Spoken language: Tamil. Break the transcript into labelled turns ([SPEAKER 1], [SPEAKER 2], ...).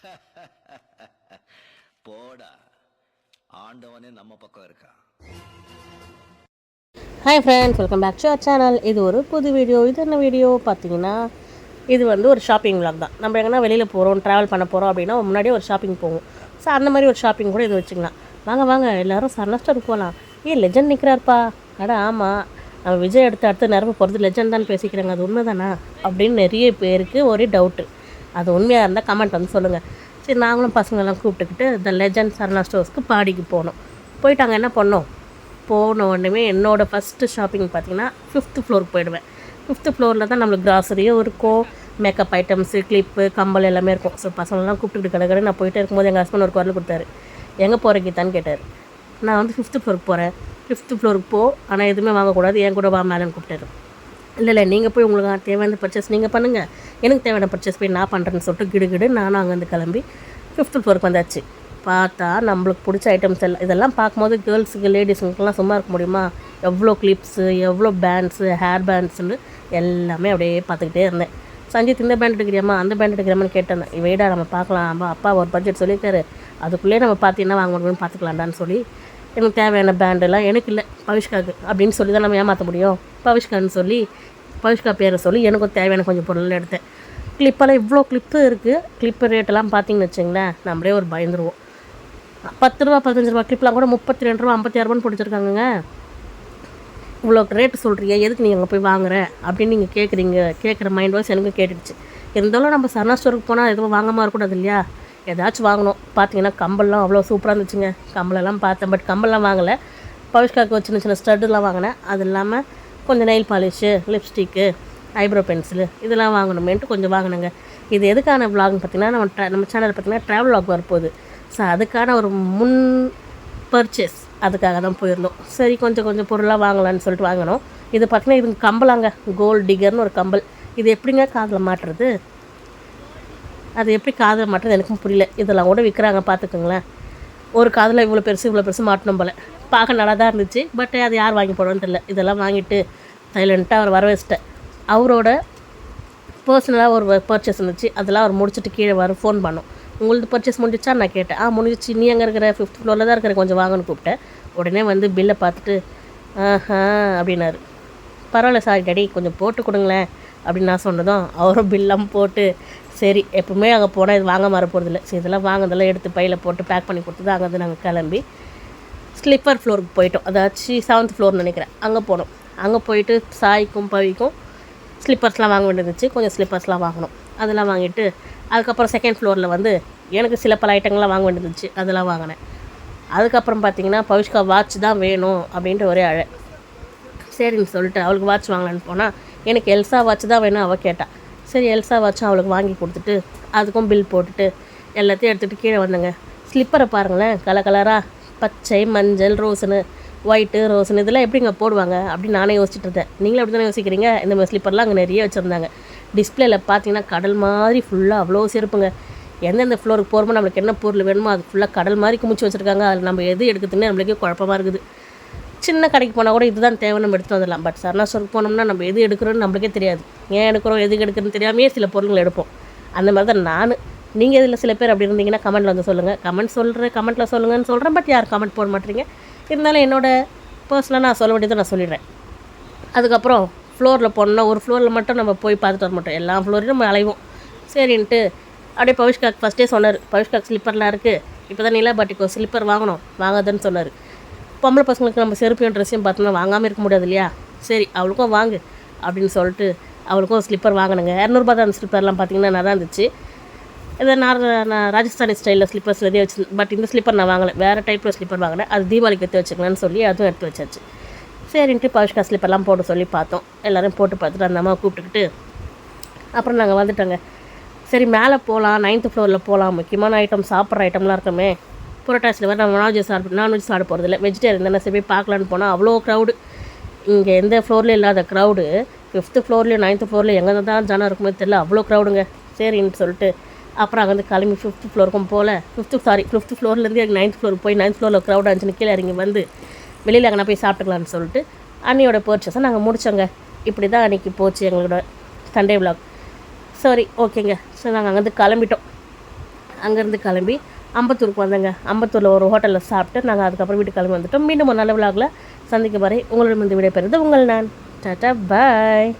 [SPEAKER 1] போடா. ஆண்டவனே நம்ம பக்கம் இருக்கான்
[SPEAKER 2] hi friends welcome back to our channel இது ஒரு புது வீடியோ இது என்ன வீடியோ பார்த்தீங்கன்னா இது வந்து ஒரு ஷாப்பிங் விளாக் தான். நம்ம எங்கன்னா வெளியில் போகிறோம் ட்ராவல் பண்ண போகிறோம் அப்படின்னா முன்னாடியே ஒரு ஷாப்பிங் போவோம் ஸோ அந்த மாதிரி ஒரு ஷாப்பிங் கூட இது வச்சுக்கலாம். வாங்க வாங்க எல்லாரும் சரணா போகலாம் ஏன் லெஜண்ட் நிற்கிறாருப்பா அட ஆமாம் நம்ம விஜய் எடுத்து அடுத்து நிரம்ப போகிறது லெஜண்ட் தான் பேசிக்கிறாங்க. அது உண்மை தானா அப்படின்னு நிறைய பேருக்கு ஒரே டவுட்டு அது உண்மையாக இருந்தால் கமெண்ட் வந்து சொல்லுங்கள் சரி நாங்களும் பசங்களெலாம் கூப்பிட்டுக்கிட்டு இந்த லெஜண்ட் சரணா ஸ்டோர்ஸ்க்கு பாடிக்கு போனோம். போயிட்டு அங்கே என்ன பண்ணோம்? போன உடனே என்னோடய ஃபஸ்ட்டு ஷாப்பிங் பார்த்தீங்கன்னா ஃபிஃப்த்து ஃப்ளோருக்கு போயிடுவேன். ஃபிஃப்த்து ஃப்ளோரில் தான் நம்மளுக்கு கிராசரியும் இருக்கும். மேக்கப் ஐட்டம்ஸு கிளிப்பு கம்பல் எல்லாமே இருக்கும். ஸோ பசங்களெலாம் கூப்பிட்டுக்கிட்டு கிடக்கிற நான் போயிட்டே இருக்கும்போது எங்கள் ஹஸ்பண்ட் ஒரு குரல் கொடுத்தாரு. எங்கே போகிற கீதான்னு கேட்டார். நான் வந்து ஃபிஃப்த்து ஃப்ளோருக்கு போகிறேன் ஃபிஃப்த்து ஃப்ளோருக்கு போ. ஆனால் எதுவுமே வாங்கக்கூடாது. என் கூட வா மேலேன்னு கூப்பிட்டாரு. இல்லை இல்லை நீங்கள் போய் உங்களுக்கு தேவையான பர்ச்சேஸ் நீங்கள் பண்ணுங்கள் எனக்கு தேவையான பர்ச்சேஸ் போய் நான் பண்ணுறேன்னு சொல்லிட்டு கிடுகிடு நானும் அங்கேருந்து கிளம்பி ஃபிஃப்த்து ஃப்ளோருக்கு வந்தாச்சு. பார்த்தா நம்மளுக்கு பிடிச்ச ஐட்டம்ஸ் எல்லாம் இதெல்லாம் பார்க்கும்போது கேர்ள்ஸுக்கு லேடிஸுங்களுக்குலாம் சும்மா இருக்க முடியுமா? எவ்வளோ கிளிப்ஸு எவ்வளோ பேண்ட்ஸு ஹேர் பேண்ட்ஸுன்னு எல்லாமே அப்படியே பார்த்துக்கிட்டே இருந்தேன். சஞ்சித் இந்த பேண்ட் எடுக்கிறியாமா அந்த பேண்ட் எடுக்கிறியாமான்னு கேட்டேன். வேடா நம்ம பார்க்கலாம். அப்பா அப்பா ஒரு பட்ஜெட் சொல்லியிருக்காரு. அதுக்குள்ளேயே நம்ம பார்த்து என்ன வாங்க முடியும்னு பார்த்துக்கலாம்டான்னு சொல்லி எனக்கு தேவையான பேண்டெல்லாம் எனக்கு இல்லை. பவிஷ்காக்கு அப்படின்னு சொல்லி தான் நம்ம ஏமாற்ற முடியும். பவிஷ்கான்னு சொல்லி பவிஷ்கா பேரை சொல்லி எனக்கும் தேவையான கொஞ்சம் பொருள் எடுத்தேன். கிளிப்பெல்லாம் இவ்வளோ கிளிப்பு இருக்குது கிளிப்பு ரேட்டெல்லாம் பார்த்தீங்கன்னு வச்சிங்களேன் நம்மளே ஒரு பயந்துருவோம். பத்து ரூபா பதினஞ்சு ரூபா கிளிப்லாம் கூட முப்பத்தி ரெண்டு ரூபா ஐம்பத்தி ஆறுபான்னு பிடிச்சிருக்காங்கங்க. இவ்வளோ ரேட்டு சொல்கிறீங்க எதுக்கு நீங்கள் அங்கே போய் வாங்குற? அப்படின்னு நீங்கள் கேட்குறீங்க கேட்குற மைண்ட் வாய்ஸ் எனக்கும் கேட்டுடுச்சு. இருந்தாலும் நம்ம சரணா ஸ்டோருக்கு போனால் எதுவும் வாங்காமல் இருக்கக்கூடாது இல்லையா? ஏதாச்சும் வாங்கணும். பார்த்தீங்கன்னா கம்பல்லாம் அவ்வளோ சூப்பராக இருந்துச்சுங்க. கம்பலெல்லாம் பார்த்தேன் பட் கம்பல்லாம் வாங்கலை. பவிஷ்காக்கு சின்ன சின்ன ஸ்டட்டுலாம் வாங்கினேன். அது இல்லாமல் கொஞ்சம் nail polish lipstick eyebrow pencil இதெல்லாம் வாங்கணுமேன்ட்டு கொஞ்சம் வாங்கினேங்க. இது எதுக்கான விலாக்னு பார்த்தீங்கன்னா நம்ம நம்ம சேனல் பார்த்தீங்கன்னா ட்ராவல் வாக் வரப்போகுது. ஸோ அதுக்கான ஒரு முன் பர்ச்சேஸ் அதுக்காக தான் போயிருந்தோம். சரி கொஞ்சம் கொஞ்சம் பொருளாக வாங்கலாம்னு சொல்லிட்டு வாங்கினோம். இது பார்த்தீங்கன்னா இது கம்பலாங்க. கோல்ட் டிகர்னு ஒரு கம்பல். இது எப்படிங்க காதில் மாட்டுறது? அது எப்படி காதில் மாட்டுறது எனக்கும் புரியல. இதெல்லாம் கூட விற்கிறாங்க பார்த்துக்குங்களேன். ஒரு காதில் இவ்வளோ பெருசு இவ்வளோ பெருசு மாட்டணும் போல். பார்க்க நல்லா தான் இருந்துச்சு பட் அது யார் வாங்கி போடணும்னு தெரில இதெல்லாம் வாங்கிட்டு சைலண்ட்டாக அவர் வர வச்சிட்டேன் அவரோட பர்சனலாக ஒரு பர்ச்சேஸ் இருந்துச்சு. அதெல்லாம் அவர் முடிச்சுட்டு கீழே வர ஃபோன் பண்ணோம். உங்களுக்கு பர்ச்சேஸ் முடிஞ்சிச்சா? நான் கேட்டேன். ஆ முடிஞ்சிச்சு. நீ அங்கே இருக்கிற? ஃபிஃப்த் ஃப்ளோரில் தான் இருக்கிற கொஞ்சம் வாங்கன்னு கூப்பிட்டேன். உடனே வந்து பில்லை பார்த்துட்டு ஆஹா அப்படின்னாரு. பரவாயில்ல சார் டேடி கொஞ்சம் போட்டு கொடுங்களேன். அப்படின்னு நான் சொன்னதும் அவரும் பில்லாம் போட்டு சரி எப்பவுமே அங்கே போனால் இது வாங்க மாற போகிறதில்ல சரி இதெல்லாம் வாங்குறதெல்லாம் எடுத்து பையில் போட்டு பேக் பண்ணி கொடுத்துதான் அங்கே வந்து நாங்கள் கிளம்பி ஸ்லிப்பர் ஃப்ளோருக்கு போயிட்டோம். அதாச்சும் செவன்த் ஃப்ளோர்னு நினைக்கிறேன். அங்கே போனோம். அங்கே போயிட்டு சாய்க்கும் பவிக்கும் ஸ்லிப்பர்ஸ்லாம் வாங்க வேண்டியிருந்துச்சு கொஞ்சம் ஸ்லிப்பர்ஸ்லாம் வாங்கினோம் அதெல்லாம் வாங்கிட்டு அதுக்கப்புறம் செகண்ட் ஃப்ளோரில் வந்து எனக்கு சில பல ஐட்டங்கள்லாம் வாங்க வேண்டியிருந்துச்சு அதெல்லாம் வாங்கினேன். அதுக்கப்புறம் பார்த்தீங்கன்னா பவிஷ்கா வாட்ச் தான் வேணும் அப்படின்ட்டு ஒரே அழை. சரின்னு சொல்லிட்டு அவளுக்கு வாட்ச் வாங்கலான்னு போனால் எனக்கு எல்சா வாட்ச் தான் வேணும் அவள் கேட்டா. சரி எல்சா வாட்சும் அவளுக்கு வாங்கி கொடுத்துட்டு அதுக்கும் பில் போட்டுட்டு எல்லாத்தையும் எடுத்துகிட்டு கீழே வந்தேங்க. ஸ்லிப்பரை பாருங்களேன் கலர் கலராக பச்சை மஞ்சள் ரோசனு ஒயிட்டு ரோஸுன்னு இதெல்லாம் எப்படிங்க போடுவாங்க அப்படின்னு நானே யோசிச்சுட்டு இருந்தேன். நீங்களும் அப்படி தானே யோசிக்கிறீங்க? இந்த மாதிரி ஸ்லிப்பர்லாம் அங்கே நிறைய வச்சுருந்தாங்க. டிஸ்பிளேல பார்த்தீங்கன்னா கடல் மாதிரி ஃபுல்லாக அவ்வளோ செருப்புங்க. எந்தெந்த ஃப்ளோருக்கு போகிறோமோ நம்மளுக்கு என்ன பொருள் வேணுமோ அது ஃபுல்லாக கடல் மாதிரி குமிச்சு வச்சுருக்காங்க. அதில் நம்ம எது எடுக்கிறதுன்னு நம்மளுக்கே குழப்பமாக இருக்குது. சின்ன கடைக்கு போனால் கூட இதுதான் தேவை நம்ம எடுத்து வந்துடலாம். பட் சரணா போனோம்னா நம்ம எது எடுக்கிறோன்னு நம்மளுக்கே தெரியாது. ஏன் எடுக்கிறோம் எதுக்கு எடுக்கிறோன்னு தெரியாமையே சில பொருள்கள் எடுப்போம். அந்த மாதிரி தான் நான். நீங்கள் இதில் சில பேர் அப்படி இருந்தீங்கன்னா கமெண்ட்டில் வந்து சொல்லுங்கள் கமெண்ட் சொல்கிறேன் கமெண்ட்டில் சொல்லுங்கன்னு சொல்கிறேன் பட் யார் கமெண்ட் போட மாட்டீங்க? இருந்தாலும் என்னோடய பர்சனலாக நான் சொல்ல வேண்டியதை நான் சொல்லிடுறேன். அதுக்கப்புறம் ஃப்ளோரில் போனோம்னா ஒரு ஃப்ளோரில் மட்டும் நம்ம போய் பார்த்துட்டு வர மாட்டோம். எல்லா ஃப்ளோரையும் நம்ம அலைவோம். சரின்ட்டு அப்படியே பவிஷ்காக் ஃபஸ்ட்டே சொன்னார். பவிஷ்காக் ஸ்லிப்பர்லாம் இருக்குது இப்போ தான் நீலா பாட்டிக்கு ஒரு ஸ்லிப்பர் வாங்கணும் வாங்காதுன்னு சொன்னார். பொம்பளை பசங்களுக்கு நம்ம செருப்பையும் ட்ரெஸ்ஸையும் பார்த்தோம்னா வாங்காமல் இருக்க முடியாது இல்லையா? சரி அவளுக்கும் வாங்கு அப்படின்னு சொல்லிட்டு அவளுக்கும் ஸ்லிப்பர் வாங்கினுங்க. இரநூறுபா தான் அந்த ஸ்லிப்பர்லாம் பார்த்தீங்கன்னா நல்லா இருந்துச்சு. இதை நான் நான் ராஜஸ்தானி ஸ்டைலில் ஸ்லிப்பர்ஸ் நிறைய வச்சு பட் இந்த ஸ்லிப்பர் நான் வாங்கலை. வேறு டைப்பில் ஸ்லிப்பர் வாங்கினேன். அது தீபாவளிக்கு எடுத்து வச்சுக்கலான்னு சொல்லி அதுவும் எடுத்து வச்சாச்சு. சரின்ட்டு பவிஷ்கா ஸ்லிப்பர்லாம் போட சொல்லி பார்த்தோம். எல்லோரும் போட்டு பார்த்துட்டு அந்த அம்மாவை கூப்பிட்டுக்கிட்டு அப்புறம் நாங்கள் வந்துட்டோங்க. சரி மேலே போகலாம் நைன்த்து ஃப்ளோரில் போகலாம் முக்கியமான ஐட்டம் சாப்பிட்ற ஐட்டம்லாம் இருக்குமே. புரோட்டாஸில் வேறு நம்ம நான்வெஜ் சாப்பிட நான்வெஜ் சாப்பிட போகிறதில்ல வெஜிடேரியன் தானே சரி போய் பார்க்கலான்னு போனால் அவ்வளோ க்ரௌடு இங்கே எந்த ஃப்ளோர்லேயும் இல்லாத க்ரௌடு ஃபிஃப்த்து ஃப்ளோர்லேயும் நைன்த்து ஃப்ளோர்லேயும் எங்கே தான் ஜனம் இருக்குமே தெரியல. அவ்வளோ க்ரௌடுங்க சரின்னு சொல்லிட்டு அப்புறம் அங்கே வந்து கிளம்பி ஃபிஃப்த்து ஃப்ளோருக்கும் போகல ஃபிஃப்த்து சாரி ஃபிஃப்த்து ஃப்ளோர்லேருந்து எனக்கு நைன்த் ஃப்ளோர் போய் நைன்த் ஃப்ளோரில் க்ரௌட் ஆச்சுன்னு கீழே இறங்கி வந்து வெளியில் அங்கே போய் சாப்பிட்டுக்கலான்னு சொல்லிட்டு அண்ணியோட பர்ச்சேஸை நாங்கள் முடித்தோங்க இப்படி தான் அன்றைக்கி போச்சு எங்களோட சண்டே விலாக் சரி ஓகேங்க ஸோ நாங்கள் அங்கேருந்து கிளம்பிட்டோம். அங்கேருந்து கிளம்பி அம்பத்தூருக்கு வந்தேங்க. அம்பத்தூரில் ஒரு ஹோட்டலில் சாப்பிட்டு நாங்கள் அதுக்கப்புறம் வீட்டுக்கு கிளம்பி வந்துட்டோம். மீண்டும் ஒரு நல்ல விழாவில் சந்திக்க வரை உங்களிடம் இந்த விடைபெறுது உங்கள் நான். Tata bye.